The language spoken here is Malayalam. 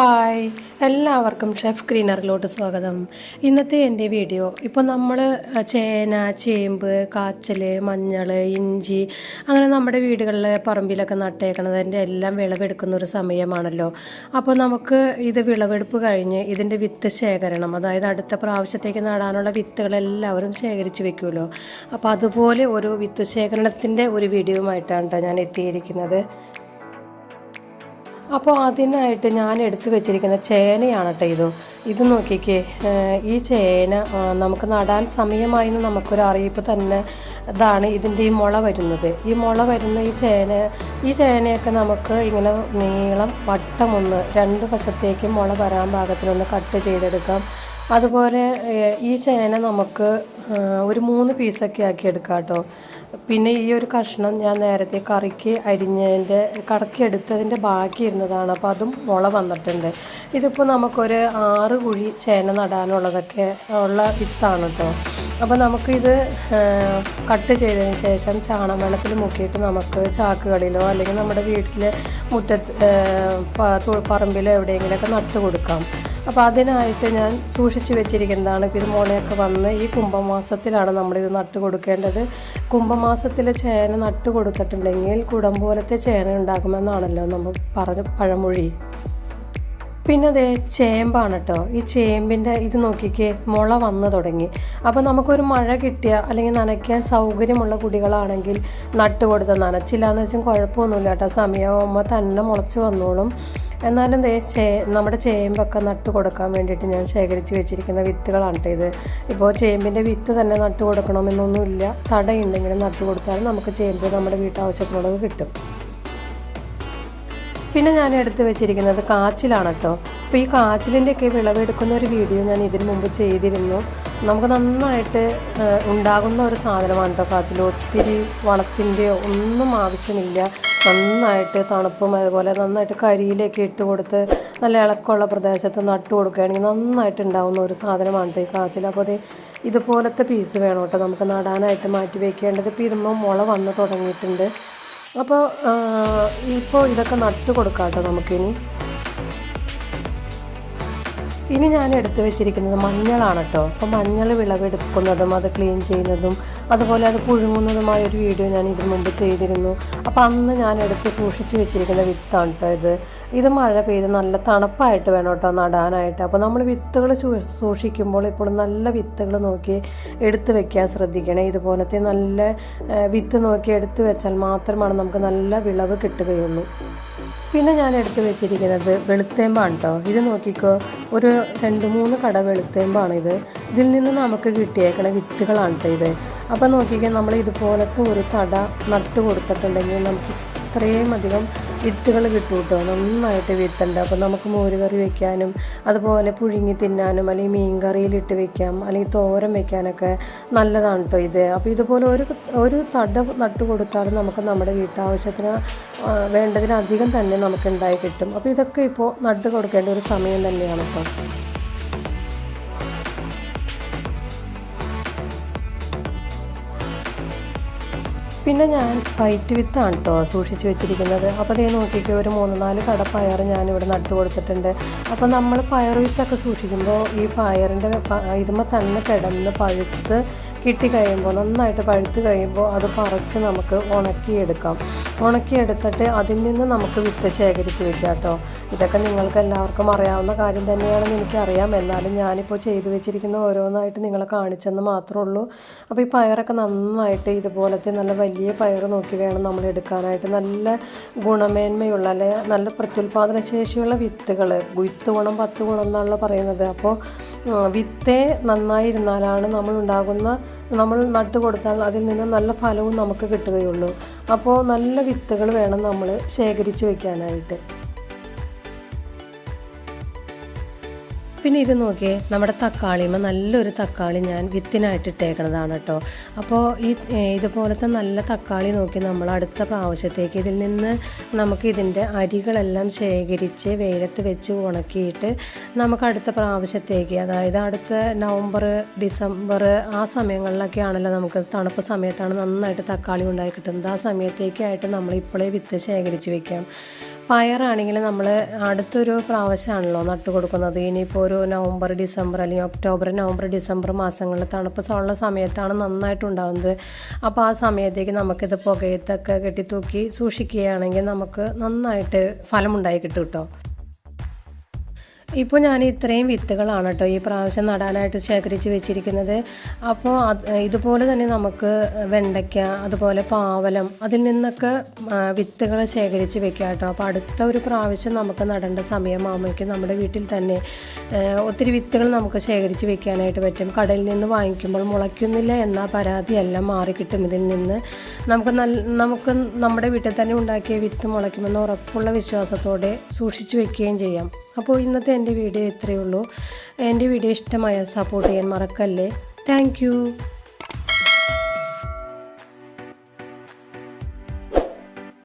ഹായ്. എല്ലാവർക്കും ഷെഫ് ക്ലീനറിലോട്ട് സ്വാഗതം. ഇന്നത്തെ എന്റെ വീഡിയോ ഇപ്പോൾ നമ്മൾ ചേന ചേമ്പ് കാച്ചൽ മഞ്ഞൾ ഇഞ്ചി അങ്ങനെ നമ്മുടെ വീടുകളിൽ പറമ്പിലൊക്കെ നട്ടേക്കണതിന്റെ എല്ലാം വിളവെടുക്കുന്ന ഒരു സമയമാണല്ലോ. അപ്പോൾ നമുക്ക് ഇത് വിളവെടുപ്പ് കഴിഞ്ഞ് ഇതിന്റെ വിത്ത് ശേഖരണം അതായത് അടുത്ത പ്രാവശ്യത്തേക്ക് നടാനുള്ള വിത്തുകൾ എല്ലാവരും ശേഖരിച്ച് വെക്കുമല്ലോ. അപ്പോൾ അതുപോലെ ഒരു വിത്ത് ശേഖരണത്തിന്റെ ഒരു വീഡിയോയുമായിട്ടാണ് കേട്ടോ ഞാൻ എത്തിയിരിക്കുന്നത്. അപ്പോൾ അതിനായിട്ട് ഞാൻ എടുത്തു വെച്ചിരിക്കുന്ന ചേനയാണ് കേട്ടോ ഇത്. ഇത് നോക്കിക്കേ ഈ ചേന നമുക്ക് നടാൻ സമയമായി എന്ന് നമുക്കൊരു അറിയിപ്പ് തന്നെ ഇതാണ് ഇതിന്റെ ഈ മുള വരുന്നത്. ഈ മുള വരുന്ന ഈ ചേന ഈ ചേനയൊക്കെ നമുക്ക് ഇങ്ങനെ നീളം വട്ടമൊന്ന് രണ്ട് വശത്തേക്കും മുള വരാൻ പാകത്തിനൊന്ന് കട്ട് ചെയ്തെടുക്കാം. അതുപോലെ ഈ ചേന നമുക്ക് ഒരു മൂന്ന് പീസൊക്കെ ആക്കി എടുക്കാം കേട്ടോ പിന്നെ ഈ ഒരു കഷ്ണം ഞാൻ നേരത്തെ കറിക്ക് അരിഞ്ഞതിന്റെ കറക്കി എടുത്തതിന്റെ ബാക്കി ഇരുന്നതാണ്. അപ്പോൾ അതും മുള വന്നിട്ടുണ്ട്. ഇതിപ്പോൾ നമുക്കൊരു ആറ് കുഴി ചേന നടാനുള്ളതൊക്കെ ഉള്ള വിത്താണ് കേട്ടോ അപ്പോൾ നമുക്കിത് കട്ട് ചെയ്തതിന് ശേഷം ചാണകവെള്ളത്തിൽ മുക്കിയിട്ട് നമുക്ക് ചാക്കുകളിലോ അല്ലെങ്കിൽ നമ്മുടെ വീട്ടിൽ മുറ്റത്ത് പറമ്പിലോ എവിടെയെങ്കിലുമൊക്കെ നട്ട് കൊടുക്കാം അപ്പോൾ അതിനായിട്ട് ഞാൻ സൂക്ഷിച്ച് വെച്ചിരിക്കുന്നതാണ്. ഇത് വന്ന് ഈ കുംഭമാസത്തിലാണ് നമ്മളിത് നട്ട് കൊടുക്കേണ്ടത്. കുംഭമാസത്തിലെ ചേന നട്ട് കൊടുത്തിട്ടുണ്ടെങ്കിൽ കുടം പോലത്തെ ചേന ഉണ്ടാകുമെന്നാണല്ലോ നമ്മൾ പറഞ്ഞ പഴമൊഴി. പിന്നെ അതേ ചേമ്പാണ് കേട്ടോ ഈ ചേമ്പിന്റെ ഇത് നോക്കിക്കേ മുള വന്നു തുടങ്ങി. അപ്പോൾ നമുക്കൊരു മഴ കിട്ടിയ അല്ലെങ്കിൽ നനയ്ക്കാൻ സൗകര്യമുള്ള കുടികളാണെങ്കിൽ നട്ട് കൊടുത്ത് നനച്ചില്ല എന്ന് വെച്ചാൽ കുഴപ്പമൊന്നുമില്ല കേട്ടോ സമയമാകുമ്പോൾ തന്നെ മുളച്ച് വന്നോളും. എന്നാലും ചേ നമ്മുടെ ചേമ്പൊക്കെ നട്ട് കൊടുക്കാൻ വേണ്ടിയിട്ട് ഞാൻ ശേഖരിച്ച് വെച്ചിരിക്കുന്ന വിത്തുകളാണ് ഇത്. ഇപ്പോൾ ചേമ്പിന്റെ വിത്ത് തന്നെ നട്ട് കൊടുക്കണമെന്നൊന്നുമില്ല തടയുണ്ടെങ്കിൽ നട്ട് കൊടുത്താൽ നമുക്ക് ചേമ്പ് നമ്മുടെ വീട്ടാവശ്യത്തിനുള്ളത് കിട്ടും. പിന്നെ ഞാൻ എടുത്ത് വെച്ചിരിക്കുന്നത് കാച്ചിലാണ് കേട്ടോ അപ്പോൾ ഈ കാച്ചിലിന്റെയൊക്കെ വിളവെടുക്കുന്ന ഒരു വീഡിയോ ഞാൻ ഇതിനു മുമ്പ് ചെയ്തിരുന്നു. നമുക്ക് നന്നായിട്ട് ഉണ്ടാകുന്ന ഒരു സാധനമാണ് കേട്ടോ കാച്ചിൽ ഒത്തിരി വളത്തിന്റെയോ ഒന്നും ആവശ്യമില്ല. നന്നായിട്ട് തണുപ്പും അതുപോലെ നന്നായിട്ട് കരിയിലേക്ക് ഇട്ട് കൊടുത്ത് നല്ല ഇളക്കമുള്ള പ്രദേശത്ത് നട്ട് കൊടുക്കുകയാണെങ്കിൽ നന്നായിട്ട് ഉണ്ടാവുന്ന ഒരു സാധനമാണ് ഈ കാച്ചിൽ. അപ്പോൾ അത് ഇതുപോലത്തെ പീസ് വേണം കേട്ടോ. നമുക്ക് നടാനായിട്ട് മാറ്റി വയ്ക്കേണ്ടത് ഇപ്പോൾ ഇരുമ്പം മുള വന്ന് തുടങ്ങിയിട്ടുണ്ട്. അപ്പോൾ ഇപ്പോൾ ഇതൊക്കെ നട്ട് കൊടുക്കാം കേട്ടോ നമുക്കിനി. ഇനി ഞാൻ എടുത്തു വെച്ചിരിക്കുന്നത് മഞ്ഞളാണ് കേട്ടോ അപ്പോൾ മഞ്ഞൾ വിളവെടുക്കുന്നതും അത് ക്ലീൻ ചെയ്യുന്നതും അതുപോലെ അത് പുഴുങ്ങുന്നതുമായ ഒരു വീഡിയോ ഞാൻ ഇതിനു മുമ്പ് ചെയ്തിരുന്നു. അപ്പോൾ അന്ന് ഞാൻ എടുത്ത് സൂക്ഷിച്ചു വെച്ചിരിക്കുന്ന വിത്താണ് കേട്ടോ ഇത്. ഇത് മഴ പെയ്ത് നല്ല തണുപ്പായിട്ട് വേണം കേട്ടോ നടാനായിട്ട്. അപ്പോൾ നമ്മൾ വിത്തുകൾ സൂക്ഷിക്കുമ്പോൾ ഇപ്പോൾ നല്ല വിത്തുകൾ നോക്കി എടുത്തു വെക്കാൻ ശ്രദ്ധിക്കണേ. ഇതുപോലത്തെ നല്ല വിത്ത് നോക്കി എടുത്തു വെച്ചാൽ മാത്രമാണ് നമുക്ക് നല്ല വിളവ് കിട്ടുകയുള്ളൂ. പിന്നെ ഞാൻ എടുത്തു വെച്ചിരിക്കുന്നത് വെളുത്തേമ്പാണ് കേട്ടോ. ഇത് നോക്കിക്കോ ഒരു രണ്ട് മൂന്ന് കട വെളുത്തേമ്പാണ് ഇത്. ഇതിൽ നിന്ന് നമുക്ക് കിട്ടിയേക്കണ വിത്തുകളാണ് ഇത്. അപ്പോൾ നോക്കിക്കോ നമ്മൾ ഇതുപോലത്തെ ഒരു തട നട്ടു കൊടുത്തിട്ടുണ്ടെങ്കിൽ നമുക്ക് ഇത്രയും അധികം വിത്തുകൾ കിട്ടും കേട്ടോ. നന്നായിട്ട് വിത്തുണ്ട്. അപ്പോൾ നമുക്ക് മോരുകറി വെക്കാനും അതുപോലെ പുഴുങ്ങി തിന്നാനും അല്ലെങ്കിൽ മീൻ കറിയിലിട്ട് വെക്കാം അല്ലെങ്കിൽ തോരൻ വെക്കാനൊക്കെ നല്ലതാണ് കേട്ടോ ഇത്. അപ്പോൾ ഇതുപോലെ ഒരു ഒരു തട നട്ട് കൊടുത്താലും നമുക്ക് നമ്മുടെ വീട്ടാവശ്യത്തിന് വേണ്ടതിനധികം തന്നെ നമുക്ക് ഉണ്ടായി കിട്ടും. അപ്പോൾ ഇതൊക്കെ ഇപ്പോൾ നട്ട് കൊടുക്കേണ്ട ഒരു സമയം തന്നെയാണ് കേട്ടോ. പിന്നെ ഞാൻ വൈറ്റ് വിത്താണ് കേട്ടോ സൂക്ഷിച്ച് വെച്ചിരിക്കുന്നത്. അപ്പോൾ അതേ നോക്കിയിട്ട് ഒരു മൂന്ന് നാല് കട പയർ ഞാനിവിടെ നട്ടു കൊടുത്തിട്ടുണ്ട്. അപ്പോൾ നമ്മൾ പയർ വിത്തൊക്കെ സൂക്ഷിക്കുമ്പോൾ ഈ പയറിന്റെ ഇതുമ്പോൾ തന്നെ കിടന്ന് പഴുത്ത് കിട്ടിക്കഴിയുമ്പോൾ നന്നായിട്ട് പഴുത്ത് കഴിയുമ്പോൾ അത് പറിച്ച് നമുക്ക് ഉണക്കിയെടുക്കാം. ഉണക്കിയെടുത്തിട്ട് അതിൽ നിന്ന് നമുക്ക് വിത്ത് ശേഖരിച്ച് വെക്കാം കേട്ടോ ഇതൊക്കെ നിങ്ങൾക്ക് എല്ലാവർക്കും അറിയാവുന്ന കാര്യം തന്നെയാണെന്ന് എനിക്കറിയാം. എന്നാലും ഞാനിപ്പോൾ ചെയ്തു വെച്ചിരിക്കുന്ന ഓരോന്നായിട്ട് നിങ്ങളെ കാണിച്ചെന്ന് മാത്രമേ ഉള്ളൂ. അപ്പോൾ ഈ പയറൊക്കെ നന്നായിട്ട് ഇതുപോലത്തെ നല്ല വലിയ പയർ നോക്കി വേണം നമ്മൾ എടുക്കാനായിട്ട്. നല്ല ഗുണമേന്മയുള്ള അല്ലെ നല്ല പ്രത്യുൽപാദന ശേഷിയുള്ള വിത്തുകൾ വിത്ത് ഗുണം പത്ത് ഗുണം എന്നാണല്ലോ പറയുന്നത്. അപ്പോൾ വിത്തേ നന്നായിരുന്നാലാണ് നമ്മൾ ഉണ്ടാകുന്ന നമ്മൾ നട്ട് കൊടുത്താൽ അതിൽ നിന്ന് നല്ല ഫലവും നമുക്ക് കിട്ടുകയുള്ളൂ. അപ്പോൾ നല്ല വിത്തുകൾ വേണം നമ്മൾ ശേഖരിച്ച് വെക്കാനായിട്ട്. പിന്നെ ഇത് നോക്കിയേ നമ്മുടെ തക്കാളിമ നല്ലൊരു തക്കാളി ഞാൻ വിത്തിനായിട്ട് ഇട്ടേക്കണതാണ് കേട്ടോ. അപ്പോൾ ഈ ഇതുപോലത്തെ നല്ല തക്കാളി നോക്കി നമ്മൾ അടുത്ത പ്രാവശ്യത്തേക്ക് ഇതിൽ നിന്ന് നമുക്ക് ഇതിന്റെ അരികളെല്ലാം ശേഖരിച്ച് വെയിലത്ത് വെച്ച് ഉണക്കിയിട്ട് നമുക്ക് അടുത്ത പ്രാവശ്യത്തേക്ക് അതായത് അടുത്ത നവംബർ ഡിസംബർ ആ സമയങ്ങളിലൊക്കെ ആണല്ലോ നമുക്ക് തണുപ്പ് സമയത്താണ് നന്നായിട്ട് തക്കാളി ഉണ്ടായി കിട്ടുന്നത്. ആ സമയത്തേക്കായിട്ട് നമ്മൾ ഇപ്പോഴേ വിത്ത് ശേഖരിച്ച് വെക്കാം. പയറാണെങ്കിൽ നമ്മൾ അടുത്തൊരു പ്രാവശ്യമാണല്ലോ നട്ടു കൊടുക്കുന്നത്. ഇനിയിപ്പോൾ ഒരു നവംബർ ഡിസംബർ അല്ലെങ്കിൽ ഒക്ടോബർ നവംബർ ഡിസംബർ മാസങ്ങളിൽ തണുപ്പ് ഉള്ള സമയത്താണ് നന്നായിട്ടുണ്ടാകുന്നത് അപ്പോൾ ആ സമയത്തേക്ക് നമുക്കിത് പുകയത്തൊക്കെ കെട്ടിത്തൂക്കി സൂക്ഷിക്കുകയാണെങ്കിൽ നമുക്ക് നന്നായിട്ട് ഫലമുണ്ടായി കിട്ടും കേട്ടോ ഇപ്പോൾ ഞാൻ ഇത്രയും വിത്തുകളാണ് കേട്ടോ ഈ പ്രാവശ്യം നടാനായിട്ട് ശേഖരിച്ച് വെച്ചിരിക്കുന്നത്. അപ്പോൾ ഇതുപോലെ തന്നെ നമുക്ക് വെണ്ടയ്ക്ക അതുപോലെ പാവലം അതിൽ നിന്നൊക്കെ വിത്തുകൾ ശേഖരിച്ച് വെക്കുക കേട്ടോ. അപ്പോൾ അടുത്ത ഒരു പ്രാവശ്യം നമുക്ക് നടേണ്ട സമയമാകുമ്പോഴേക്കും നമ്മുടെ വീട്ടിൽ തന്നെ ഒത്തിരി വിത്തുകൾ നമുക്ക് ശേഖരിച്ച് വെക്കാനായിട്ട് പറ്റും. കടയിൽ നിന്ന് വാങ്ങിക്കുമ്പോൾ മുളയ്ക്കുന്നില്ല എന്ന പരാതിയെല്ലാം മാറിക്കിട്ടും ഇതിൽ നിന്ന്. നമുക്ക് നല്ല നമുക്ക് നമ്മുടെ വീട്ടിൽ തന്നെ ഉണ്ടാക്കിയ വിത്ത് മുളയ്ക്കുമെന്ന് ഉറപ്പുള്ള വിശ്വാസത്തോടെ സൂക്ഷിച്ചു വെക്കുകയും ചെയ്യാം. അപ്പോൾ ഇന്നത്തെ എന്റെ വീഡിയോ ഇത്രയേ ഉള്ളൂ. എന്റെ വീഡിയോ ഇഷ്ടമായ സപ്പോർട്ട് ചെയ്യാൻ മറക്കല്ലേ. താങ്ക്